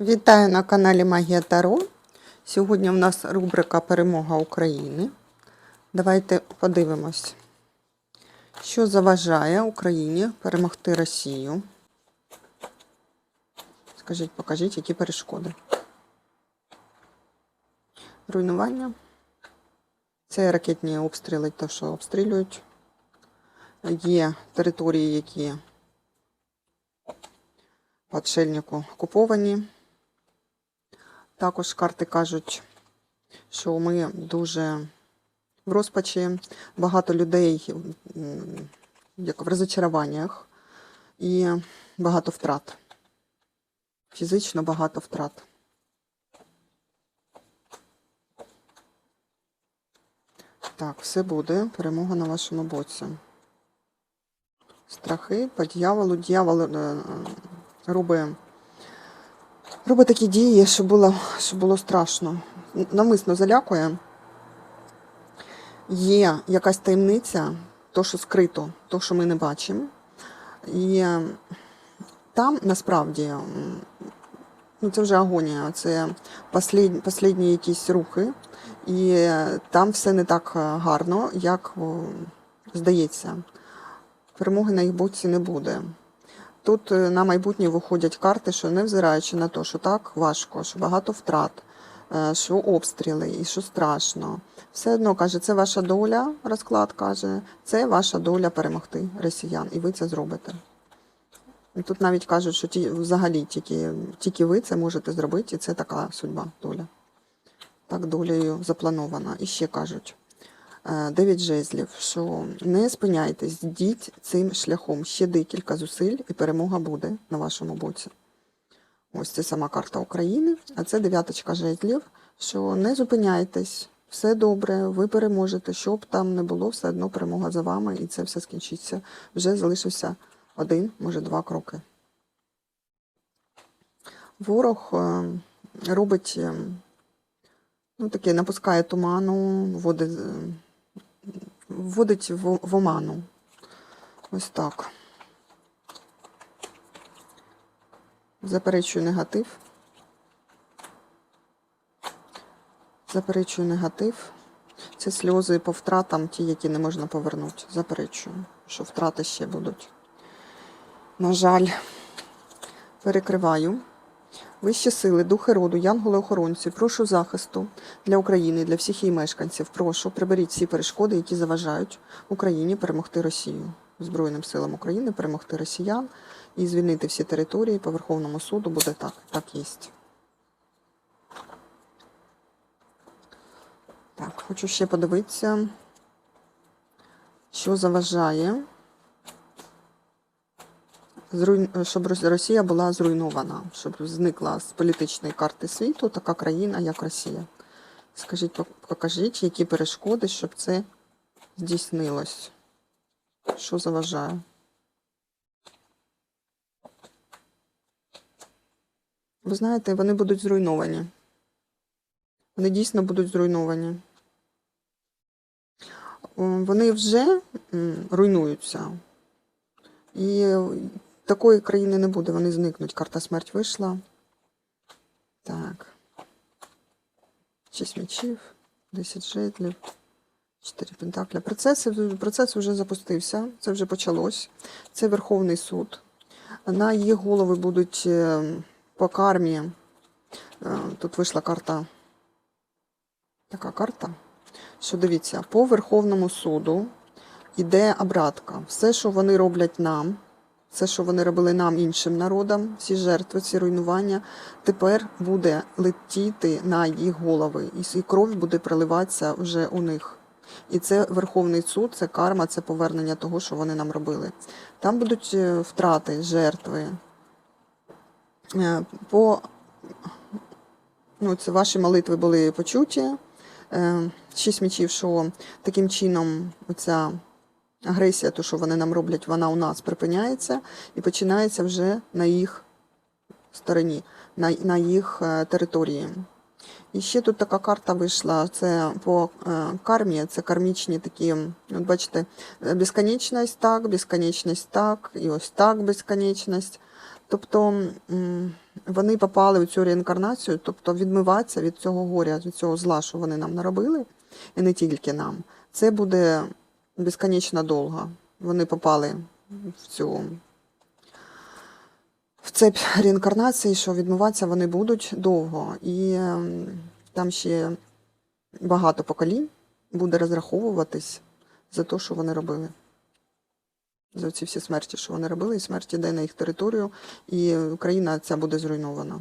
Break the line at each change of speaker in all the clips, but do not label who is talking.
Вітаю на каналі Магія Таро. Сьогодні в нас рубрика Перемога України. Давайте подивимось, що заважає Україні перемогти Росію. Скажіть, покажіть, які перешкоди. Руйнування. Це ракетні обстріли, то, що обстрілюють. Є території, які по отшельнику окуповані. Також карти кажуть, що ми дуже в розпачі, багато людей як в розочаруваннях і багато втрат. Фізично багато втрат. Так, все буде. Перемога на вашому боці. Страхи по дьяволу. Дьявол е, робить, робить такі дії, що було, що було страшно. Намисно залякує. Є якась таємниця, то, що скрито, то, що ми не бачимо. І там насправді ну, це вже агонія, це послід, якісь рухи, і там все не так е, гарно, як здається. Перемоги на їх боці не буде. Тут е, на майбутнє виходять карти, що невзираючи на те, що так важко, що багато втрат, е, що обстріли і що страшно. Все одно каже, це ваша доля, розклад каже, це ваша доля перемогти росіян, і ви це зробите. Тут навіть кажуть, що ті, взагалі тільки, тільки ви це можете зробити, і це така судьба, доля. Так долею запланована. І ще кажуть. Е, Дев'ять жезлів, що не спиняйтесь, йдіть цим шляхом. Ще декілька зусиль, і перемога буде на вашому боці. Ось це сама карта України, а це дев'яточка жезлів, що не зупиняйтесь, все добре, ви переможете. Що б там не було, все одно перемога за вами, і це все скінчиться. Вже залишився один, може два кроки. Ворог е, робить, е, ну, таке, напускає туману, вводить, вводить в, в оману. Ось так. Заперечую негатив. Заперечую негатив. Це сльози по втратам, ті, які не можна повернути. Заперечую, що втрати ще будуть. На жаль, перекриваю. Вищі сили, духи роду, янголи-охоронці, прошу захисту для України, для всіх її мешканців. Прошу, приберіть всі перешкоди, які заважають Україні перемогти Росію. Збройним силам України перемогти росіян і звільнити всі території по Верховному суду буде так. Так є. Так, хочу ще подивитися, що заважає, щоб Рос- Росія була зруйнована, щоб зникла з політичної карти світу така країна, як Росія. Скажіть, покажіть, які перешкоди, щоб це здійснилось. Що заважає? Ви знаєте, вони будуть зруйновані. Вони дійсно будуть зруйновані. Вони вже руйнуються. І такої країни не буде, вони зникнуть. Карта смерть вийшла. Так. Шість мечів, 10 житлів, 4 пентакля. Процес, процес вже запустився, це вже почалось. Це Верховний суд. На їх голови будуть е, по кармі. е, Тут вийшла карта така карта, що дивіться, по Верховному суду йде обратка. Все, що вони роблять нам, все, що вони робили нам, іншим народам, всі жертви, всі руйнування, тепер буде летіти на їх голови, і кров буде проливатися вже у них. І це Верховний суд, це карма, це повернення того, що вони нам робили. Там будуть е, втрати, жертви. Е, По ну, це ваші молитви були почуті. Е, Шість мічів, що таким чином оця агресія, то, що вони нам роблять, вона у нас припиняється і починається вже на їх стороні, на, на їх е, території. І ще тут така карта вийшла. Це по е, кармі, це кармічні такі, от бачите, е, безконечність так, безконечність так, і ось так безконечність. Тобто вони попали в цю реінкарнацію, тобто відмиватися від цього горя, від цього зла, що вони нам наробили, і не тільки нам. Це буде безконечно довго. Вони попали в цю в цепь реінкарнації, що відмиватися вони будуть довго. І ем, там ще багато поколінь буде розраховуватись за те, що вони робили. За ці всі смерті, що вони робили, і смерть йде на їх територію, і Україна ця буде зруйнована.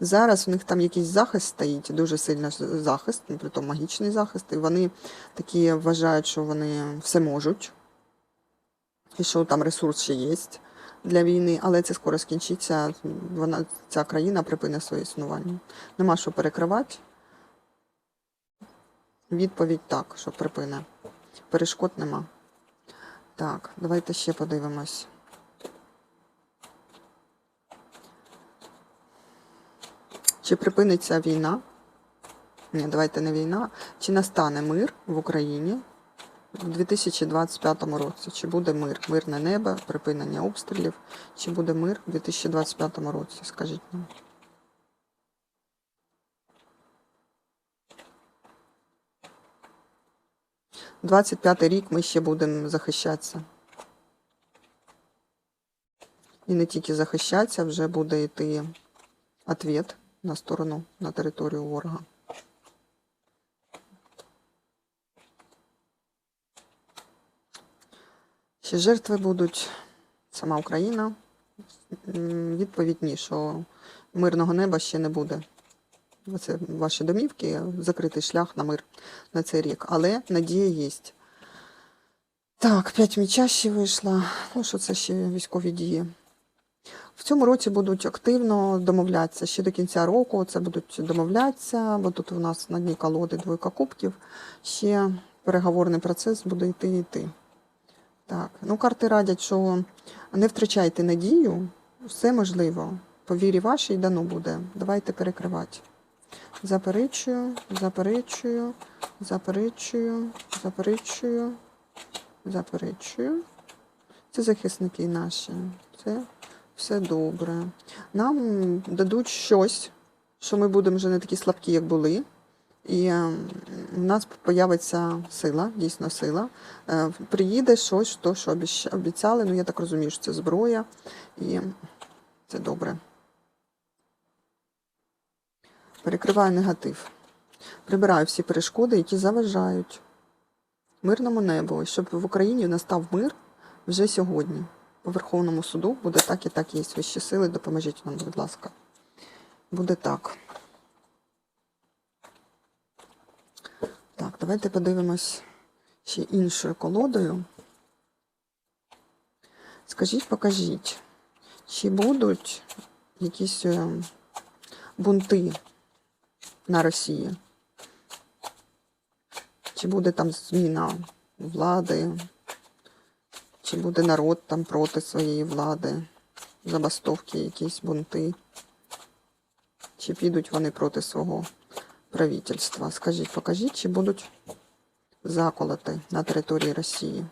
Зараз у них там якийсь захист стоїть, дуже сильний захист, ну, притом магічний захист, і вони такі вважають, що вони все можуть, і що там ресурс ще є для війни, але це скоро скінчиться. Вона, ця країна припине своє існування. Нема що перекривати. Відповідь так, що припине. Перешкод нема. Так, давайте ще подивимось. Чи припиниться війна? Ні, давайте не війна. Чи настане мир в Україні в 2025 році? Чи буде мир? Мирне небо, припинення обстрілів? Чи буде мир в 2025 році? Скажіть нам. У 25 рік ми ще будемо захищатися. І не тільки захищатися, вже буде йти ответ на сторону, на територію ворога. Ще жертви будуть сама Україна. Відповідь ні, що мирного неба ще не буде. Це ваші домівки, закритий шлях на мир на цей рік. Але надія є. Так, п'ять міча вийшла. Ну, що це ще військові дії? В цьому році будуть активно домовлятися. Ще до кінця року це будуть домовлятися, бо тут у нас на дні колоди двойка кубків. Ще переговорний процес буде йти і йти. Так, ну карти радять, що не втрачайте надію, все можливо. По вірі вашій дано буде. Давайте перекривати. Заперечую, заперечую, заперечую, заперечую, заперечую. Це захисники наші. Це все добре. Нам дадуть щось, що ми будемо вже не такі слабкі, як були. І е, в нас появиться сила, дійсно сила. Е, Приїде щось, то, що обіцяли. Ну, я так розумію, що це зброя. І це добре. Перекриваю негатив. Прибираю всі перешкоди, які заважають мирному небу, щоб в Україні настав мир вже сьогодні. По Верховному суду буде так і так є вищі сили. Допоможіть нам, будь ласка. Буде так. Так, давайте подивимось ще іншою колодою. Скажіть, покажіть, чи будуть якісь е, бунти на Росії? Чи буде там зміна влади? Чи буде народ там проти своєї влади? Забастовки, якісь бунти? Чи підуть вони проти свого правительства? Скажіть, покажіть, чи будуть заколоти на території Росії?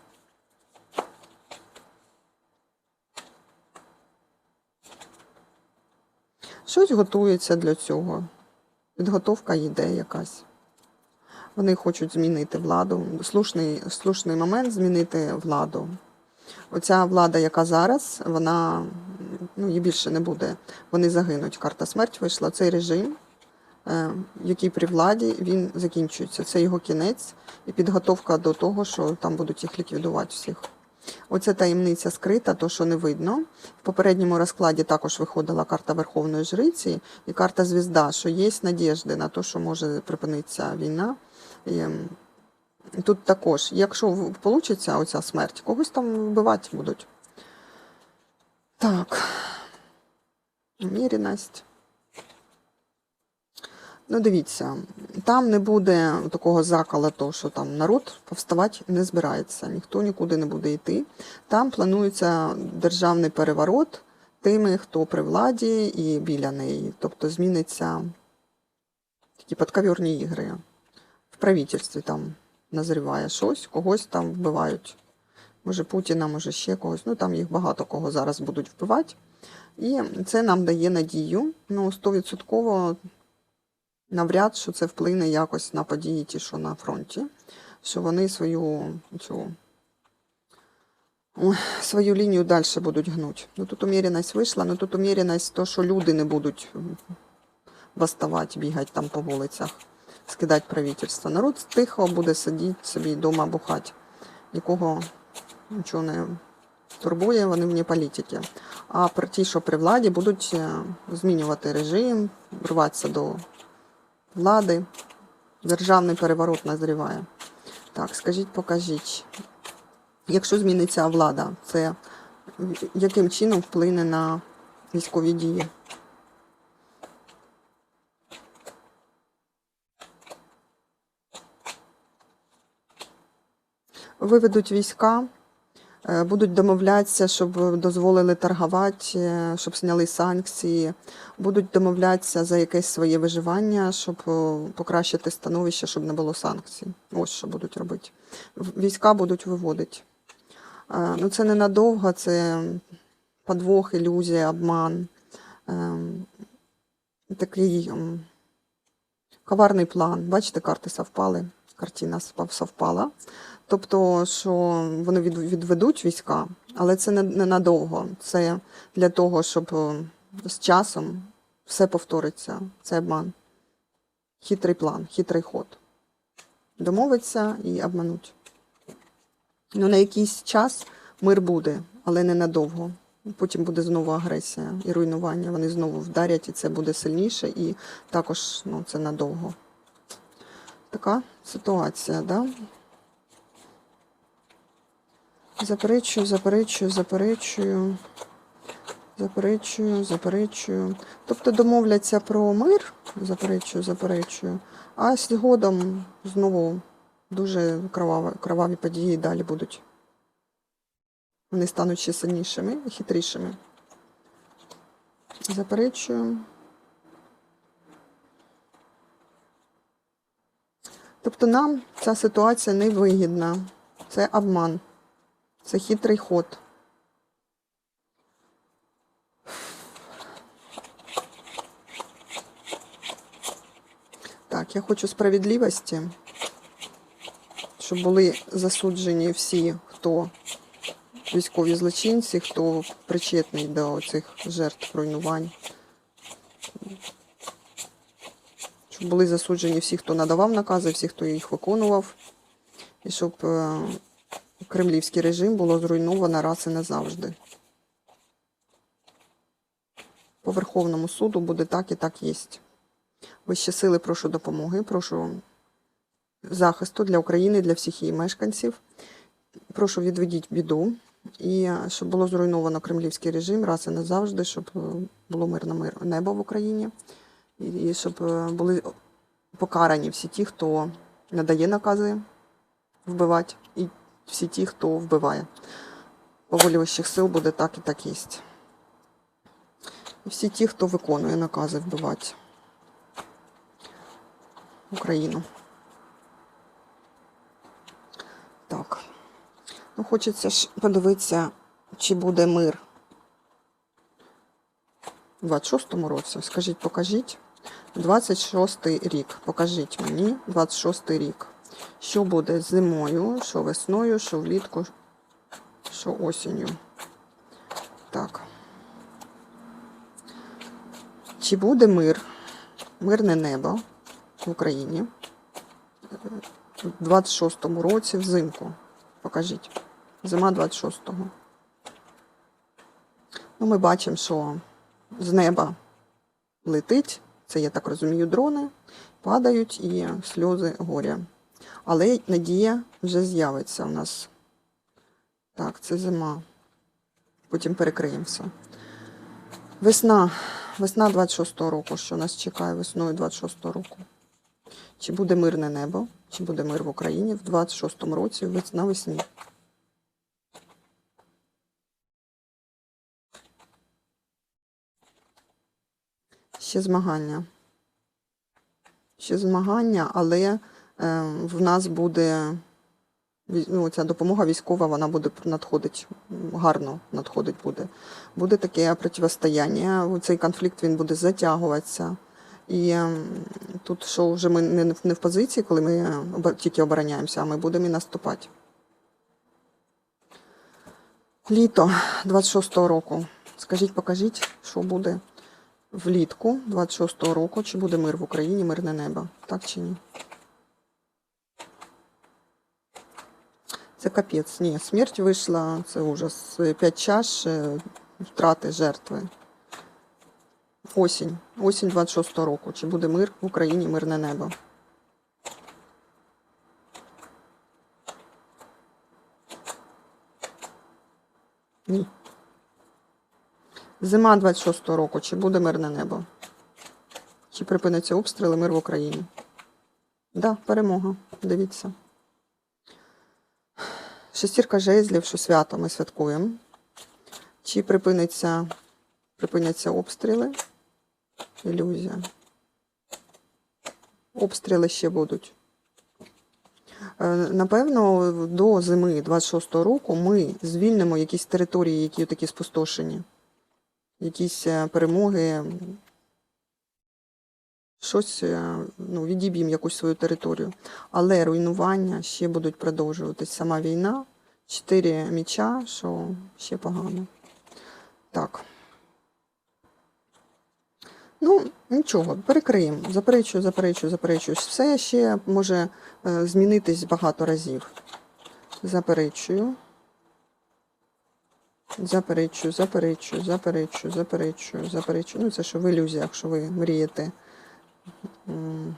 Щось готується для цього. Підготовка йде якась. Вони хочуть змінити владу. Слушний, слушний момент змінити владу. Оця влада, яка зараз, вона ну, її більше не буде. Вони загинуть. Карта смерть вийшла. Цей режим, е, який при владі, він закінчується. Це його кінець і підготовка до того, що там будуть їх ліквідувати всіх. Оце таємниця скрита, то що не видно. В попередньому розкладі також виходила карта Верховної Жриці і карта Звізда, що є надіжди на те, що може припинитися війна. Тут також, якщо вийде оця смерть, когось там вбивати будуть. Так. Уміряність. Ну, дивіться, там не буде такого закала, то, що там народ повставати не збирається, ніхто нікуди не буде йти. Там планується державний переворот тими, хто при владі і біля неї. Тобто зміниться такі подковірні ігри. В правительстві там назріває щось, когось там вбивають. Може Путіна, може ще когось. Ну там їх багато кого зараз будуть вбивати. І це нам дає надію. Ну, 100% навряд, що це вплине якось на події, ті, що на фронті, що вони свою цю свою лінію далі будуть гнути. Ну тут уміреність вийшла, ну тут уміреність, то, що люди не будуть восставати, бігати там по вулицях, скидати правительство. Народ тихо буде сидіти собі вдома бухати. Нікого нічого не турбує, вони вне політики. А про ті, що при владі, будуть е, змінювати режим, рватися до влади. Державний переворот назріває. Так, скажіть, покажіть. Якщо зміниться влада, це яким чином вплине на військові дії? Виведуть війська, е, будуть домовлятися, щоб дозволили торгувати, е, щоб зняли санкції, будуть домовлятися за якесь своє виживання, щоб е, покращити становище, щоб не було санкцій. Ось що будуть робити. Війська будуть виводити. Ну, це ненадовго, це подвох, ілюзія, обман. Такий коварний план. Бачите, карти совпали, картина совпала. Тобто, що вони відведуть війська, але це не, не надовго. Це для того, щоб е, з часом все повториться. Це обман. Хитрий план, хитрий ход. Домовиться і обмануть. Ну, на якийсь час мир буде, але не надовго. Потім буде знову агресія і руйнування. Вони знову вдарять, і це буде сильніше, і також ну, це надовго. Така ситуація, да? Заперечую, заперечую, заперечую, заперечую, заперечую. Тобто домовляться про мир, заперечую, заперечую, а згодом знову дуже кроваві, кроваві події далі будуть. Вони стануть ще сильнішими і хитрішими. Заперечую. Тобто нам ця ситуація не вигідна. Це обман. Це хитрий ход. Так, я хочу справедливості, щоб були засуджені всі, хто військові злочинці, хто причетний до цих жертв руйнувань. Щоб були засуджені всі, хто надавав накази, всі, хто їх виконував, і щоб е, кремлівський режим було зруйновано раз і назавжди. По Верховному суду буде так і так єсть. Вищі сили, прошу допомоги, прошу захисту для України, для всіх її мешканців. Прошу відведіть біду і щоб було зруйновано кремлівський режим раз і назавжди, щоб було мирне мир небо в Україні, і і щоб е, були покарані всі ті, хто надає накази вбивати, і всі ті, хто вбиває. По волі вищих сил буде так і так єсть. І всі ті, хто виконує накази вбивати Україну. Так. Ну, хочеться ж подивитися, чи буде мир у 26-му році. Скажіть, покажіть. 26-й рік. Покажіть мені 26-й рік. Що буде зимою, що весною, що влітку, що осінню. Так. Чи буде мир, мирне небо в Україні у 26-му році взимку? Покажіть. Зима 26-го. Ну, ми бачимо, що з неба летить, це, я так розумію, дрони, падають і сльози горя. Але надія вже з'явиться у нас. Так, це зима. Потім перекриємо все. Весна. Весна 26-го року. Що нас чекає весною 26-го року? Чи буде мирне небо? Чи буде мир в Україні в 26-му році вес- навесні? Ще змагання. Ще змагання, але в нас буде ну, ця допомога військова, вона буде надходить гарно надходить буде. Буде таке протистояння, цей конфлікт він буде затягуватися. І ем, тут що вже ми не, не в позиції, коли ми е, тільки обороняємося, а ми будемо і наступати. Літо 26-го року. Скажіть, покажіть, що буде влітку 26-го року, чи буде мир в Україні, мирне небо. Так чи ні? Це капець. Ні, смерть вийшла, це ужас. П'ять чаш, е, втрати, жертви. Осінь. Осінь 26-го року. Чи буде мир в Україні, мирне небо? Ні. Зима 26-го року. Чи буде мирне небо? Чи припиняться обстріли, мир в Україні? Да, перемога. Дивіться. Шестірка жезлів, що свято ми святкуємо. Чи припиниться, припиняться обстріли? Ілюзія. Обстріли ще будуть. Е, Напевно, до зими 26-го року ми звільнимо якісь території, які такі спустошені. Якісь е, перемоги. Щось е, ну, відіб'ємо якусь свою територію. Але руйнування ще будуть продовжуватись. Сама війна, чотири міча, що ще погано. Так. Ну, нічого, перекриємо. Заперечую, заперечую, заперечую. Все ще може е, змінитись багато разів. Заперечую. Заперечую, заперечую, заперечую, заперечую, заперечую. Ну, це що в ілюзіях, що ви мрієте. М,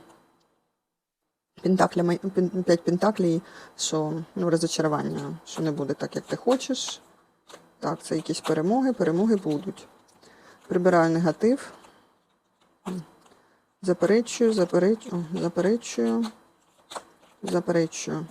Пентаклями, пен- п'ять пентаклей, що ну, розочарування, що не буде так, як ти хочеш. Так, це якісь перемоги, перемоги будуть. Прибираю негатив. Заперечую, заперечую, заперечую, заперечую.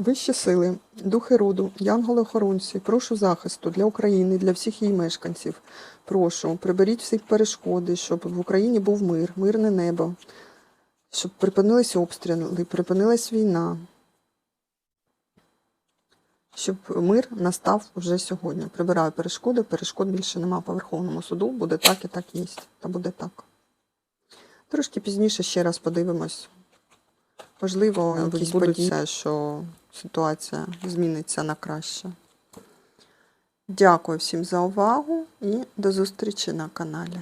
Вищі сили, духи роду, янголи-охоронці, прошу захисту для України, для всіх її мешканців. Прошу, приберіть всі перешкоди, щоб в Україні був мир, мирне небо, щоб припинились обстріли, припинилась війна. Щоб мир настав вже сьогодні. Прибираю перешкоди, перешкод більше нема по Верховному суду. Буде так і так є. Та буде так. Трошки пізніше ще раз подивимось. Можливо, якісь будуть, що ситуація зміниться на краще. Дякую всім за увагу і до зустрічі на каналі.